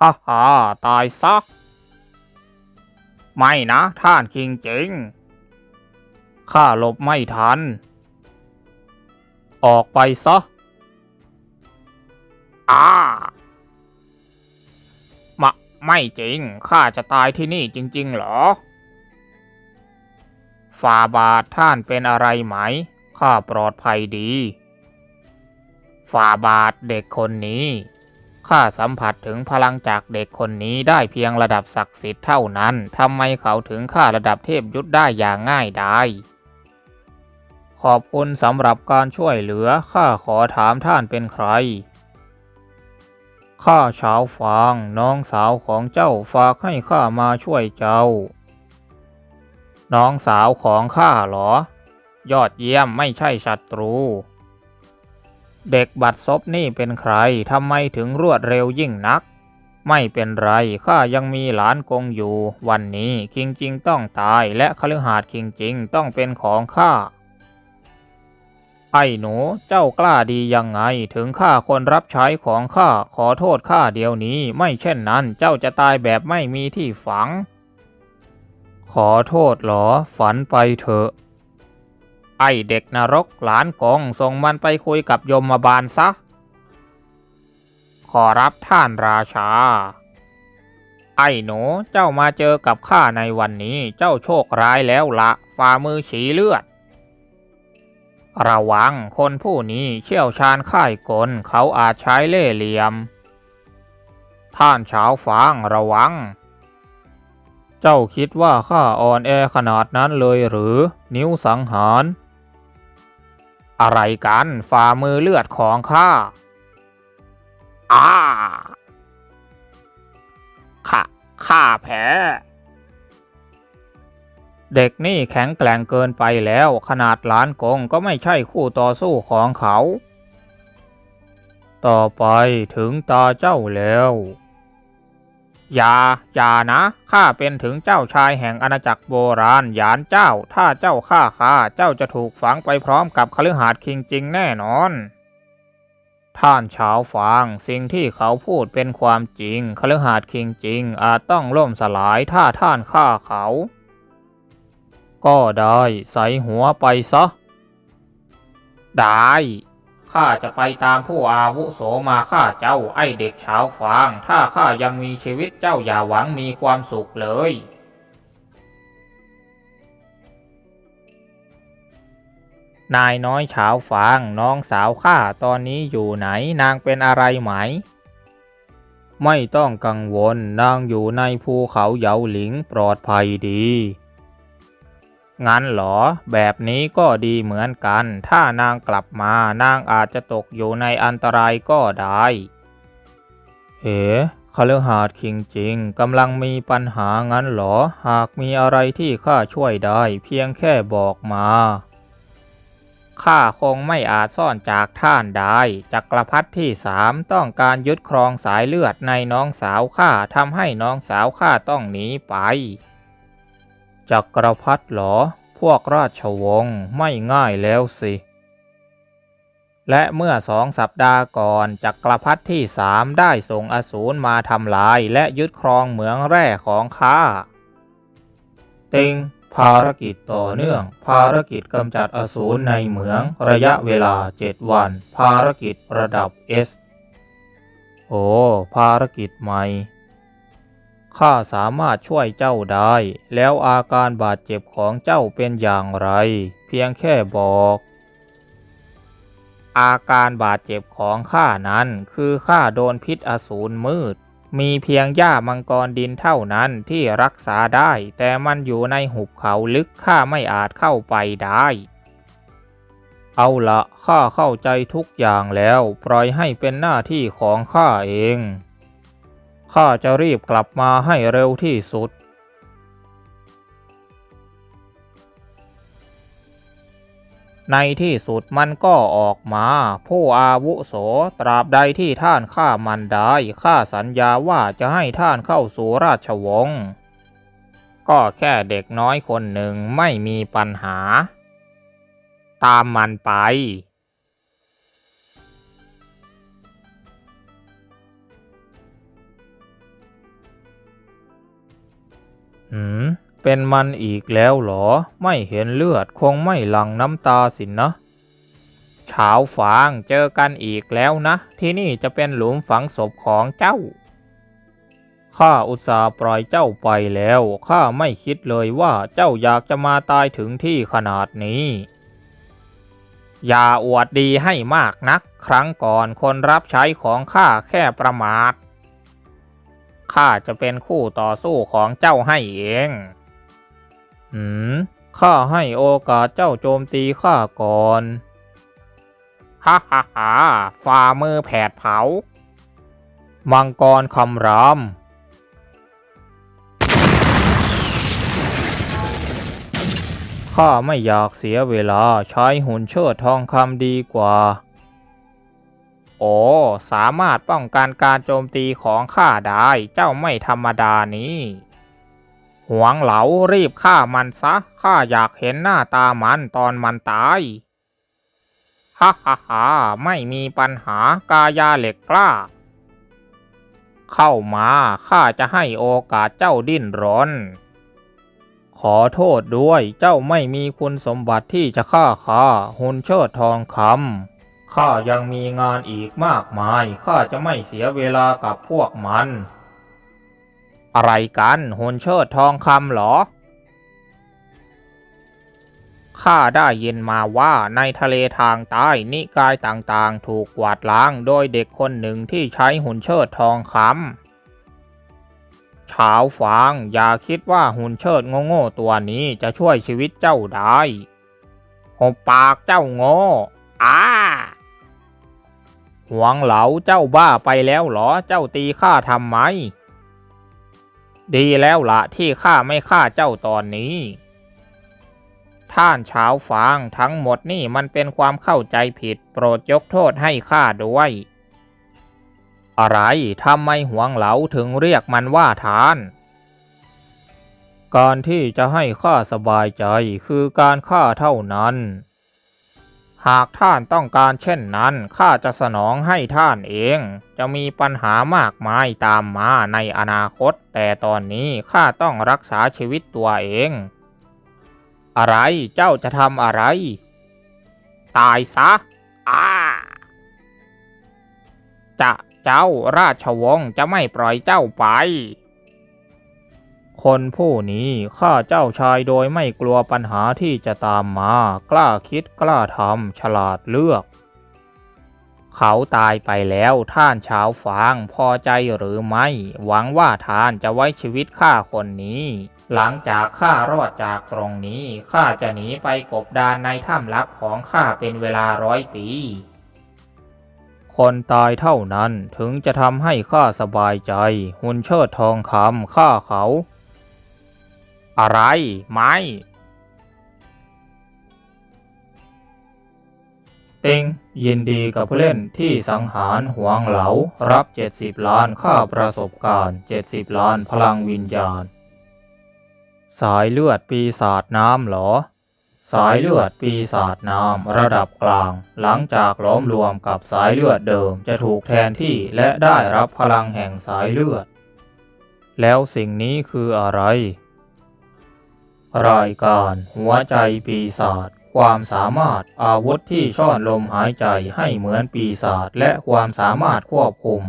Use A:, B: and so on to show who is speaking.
A: ฮ่าฮ่าตายซะ ไม่นะท่านคิงจริงข้าหลบไม่ทัน ออกไปซะอ้ามะไม่จริง ข้าจะตายที่นี่จริงๆเหรอฝ่าบาทท่านเป็นอะไรไหม ข้าปลอดภัยดีฝ่าบาทเด็กคนนี้ ข้าสัมผัสถึงพลังจากเด็กคนนี้ได้เพียงระดับศักดิ์สิทธิ์เท่านั้น ทำไมเขาถึงฆ่าระดับเทพยุทธได้อย่างง่ายดายขอบคุณสำหรับการช่วยเหลือ ข้าขอถามท่านเป็นใคร ข้าเฉาฟาง น้องสาวของเจ้าฝากให้ข้ามาช่วยเจ้า น้องสาวของข้าเหรอ ยอดเยี่ยมไม่ใช่ศัตรู เด็กบัดซบนี่เป็นใครทำไมถึงรวดเร็วยิ่งนัก ไม่เป็นไรข้ายังมีหลานกงอยู่ วันนี้คิงจริงต้องตายและคฤหาสน์คิงจริงต้องเป็นของข้าไอ้หนูเจ้ากล้าดียังไงถึงข้าคนรับใช้ของข้าขอโทษข้าเดี๋ยวนี้ ไม่เช่นนั้นเจ้าจะตายแบบไม่มีที่ฝัง ขอโทษเหรอฝันไปเถอะ ไอเด็กนรกหลานกงส่งมันไปคุยกับยมบาลซะ ขอรับท่านราชา ไอ้หนูเจ้ามาเจอกับข้าในวันนี้เจ้าโชคร้ายแล้วละฝ่ามือฉีเลือด ระวังคนผู้นี้เชี่ยวชาญข่ายกลเขาอาจใช้เล่ห์เหลี่ยม ท่านเฉาฟางระวังเจ้าคิดว่าข้าอ่อนแอขนาดนั้นเลยหรือ นิ้วสังหาร อะไรกันฝ่ามือเลือดของข้าอ้าข้าข้าแพ้ เด็กนี่แข็งแกร่งเกินไปแล้ว ขนาดหลานกงก็ไม่ใช่คู่ต่อสู้ของเขา ต่อไปถึงตาเจ้าแล้ว อย่าอย่านะข้าเป็นถึงเจ้าชายแห่งอาณาจักรโบราณหยานเจ้า ถ้าเจ้าฆ่าข้าเจ้าจะถูกฝังไปพร้อมกับคฤหาสน์คิงจริงแน่นอน ท่านเฉาฟางสิ่งที่เขาพูดเป็นความจริงคฤหาสน์คิงจริง อาจต้องล่มสลายถ้าท่านฆ่าเขา ก็ได้ใส่หัวไปซะ ได้ ข้าจะไปตามผู้อาวุโสมาฆ่าเจ้าไอเด็กเช้าฟาง ถ้าข้ายังมีชีวิตเจ้าอย่าหวังมีความสุขเลย นายน้อยเช้าฟางน้องสาวข้าตอนนี้อยู่ไหนนางเป็นอะไรไหม ไม่ต้องกังวลนางอยู่ในภูเขาเหยาหลิงปลอดภัยดี งั้นเหรอ แบบนี้ก็ดีเหมือนกัน ถ้านางกลับมานางอาจจะตกอยู่ในอันตรายก็ได้ เอ๋คฤหาสน์คิงจริงกำลังมีปัญหางั้นเหรอ หากมีอะไรที่ข้าช่วยได้ เพียงแค่บอกมาข้าคงไม่อาจซ่อนจากท่านได้จักรพรรดิที่สามต้องการยึดครองสายเลือดในน้องสาวข้าทำให้น้องสาวข้าต้องหนีไป จักรพรรดิเหรอ พวกราชวงศ์ไม่ง่ายแล้วสิ และเมื่อสองสัปดาห์ก่อนจักรพรรดิที่สามได้ส่งอสูรมาทำลายและยึดครองเหมืองแร่ของข้าติงภารกิจต่อเนื่อง ภารกิจกำจัดอสูรในเหมืองระยะเวลาเจ็ดวัน ภารกิจระดับ S โอ้ ภารกิจใหม่ ข้าสามารถช่วยเจ้าได้ แล้วอาการบาดเจ็บของเจ้าเป็นอย่างไร เพียงแค่บอก อาการบาดเจ็บของข้านั้นคือข้าโดนพิษอสูรมืด มีเพียงหญ้ามังกรดินเท่านั้นที่รักษาได้ แต่มันอยู่ในหุบเขาลึกข้าไม่อาจเข้าไปได้ เอาละข้าเข้าใจทุกอย่างแล้ว ปล่อยให้เป็นหน้าที่ของข้าเอง ข้าจะรีบกลับมาให้เร็วที่สุด ในที่สุดมันก็ออกมา ผู้อาวุโสตราบใดที่ท่านฆ่ามันได้ข้าสัญญาว่าจะให้ท่านเข้าสู่ราชวงศ์ก็แค่เด็กน้อยคนหนึ่งไม่มีปัญหา ตามมันไป หืม เป็นมันอีกแล้วเหรอ ไม่เห็นเลือดคงไม่หลั่งน้ำตาสินนะเฉาฟางเจอกันอีกแล้วนะ ที่นี่จะเป็นหลุมฝังศพของเจ้า ข้าอุตส่าห์ปล่อยเจ้าไปแล้ว ข้าไม่คิดเลยว่าเจ้าอยากจะมาตายถึงที่ขนาดนี้ อย่าอวดดีให้มากนัก ครั้งก่อนคนรับใช้ของข้าแค่ประมาท ข้าจะเป็นคู่ต่อสู้ของเจ้าให้เอง หืม ข้าให้โอกาสเจ้าโจมตีข้าก่อน ฮ่าฮ่าฮ่าฝ่ามือแผดเผา มังกรคำรามข้าไม่อยากเสียเวลาใช้หุ่นเชิดทองคำดีกว่า โอ้สามารถป้องกันการโจมตีของข้าได้เจ้าไม่ธรรมดานี้ หวงเหลารีบฆ่ามันซะข้าอยากเห็นหน้าตามันตอนมันตายฮ่าฮ่าฮ่าไม่มีปัญหากายาเหล็กกล้า เข้ามาข้าจะให้โอกาสเจ้าดิ้นรน ขอโทษด้วยเจ้าไม่มีคุณสมบัติที่จะฆ่าข้าหุ่นเชิดทองคำ ข้ายังมีงานอีกมากมาย ข้าจะไม่เสียเวลากับพวกมัน อะไรกันหุ่นเชิดทองคำเหรอ ข้าได้ยินมาว่าในทะเลทางใต้นิกายต่างๆ ถูกกวาดล้างโดยเด็กคนหนึ่งที่ใช้หุ่นเชิดทองคำเฉาฟางอย่าคิดว่าหุ่นเชิดโง่ๆตัวนี้จะช่วยชีวิตเจ้าได้หบปากเจ้าโง่ หวงเหลาเจ้าบ้าไปแล้วเหรอเจ้าตีข้าทำไม ดีแล้วละที่ข้าไม่ฆ่าเจ้าตอนนี้ ท่านเฉาฟางทั้งหมดนี่มันเป็นความเข้าใจผิด โปรดยกโทษให้ข้าด้วย อะไรทำไมหวงเหลาถึงเรียกมันว่าทาน การที่จะให้ข้าสบายใจคือการฆ่าเท่านั้น หากท่านต้องการเช่นนั้นข้าจะสนองให้ท่านเอง จะมีปัญหามากมายตามมาในอนาคต แต่ตอนนี้ข้าต้องรักษาชีวิตตัวเอง อะไรเจ้าจะทำอะไร ตายซะอ้าจะเจ้าราชวงศ์จะไม่ปล่อยเจ้าไป คนผู้นี้ข้าเจ้าชายโดยไม่กลัวปัญหาที่จะตามมา กล้าคิดกล้าทำฉลาดเลือก เขาตายไปแล้วท่านช้าฟางพอใจหรือไม่ หวังว่าท่านจะไว้ชีวิตข้าคนนี้ หลังจากข้ารอดจากตรงนี้ข้าจะหนีไปกบดานในถ้ำลับของข้าเป็นเวลาร้อยปีคนตายเท่านั้นถึงจะทำให้ข้าสบายใจ หุ่นเชิดทองคำฆ่าเขา อะไร ไม่ติงยินดีกับผู้เล่นที่สังหารหวงเหลา รับ 70 ล้านค่าประสบการณ์ 70 ล้านพลังวิญญาณ สายเลือดปีศาจน้ำหรอ สายเลือดปีศาจน้ำระดับกลาง หลังจากล้อมรวมกับสายเลือดเดิมจะถูกแทนที่และได้รับพลังแห่งสายเลือด แล้วสิ่งนี้คืออะไร รายการหัวใจปีศาจความสามารถอาวุธที่ช่อนลมหายใจให้เหมือนปีศาจและความสามารถควบคุม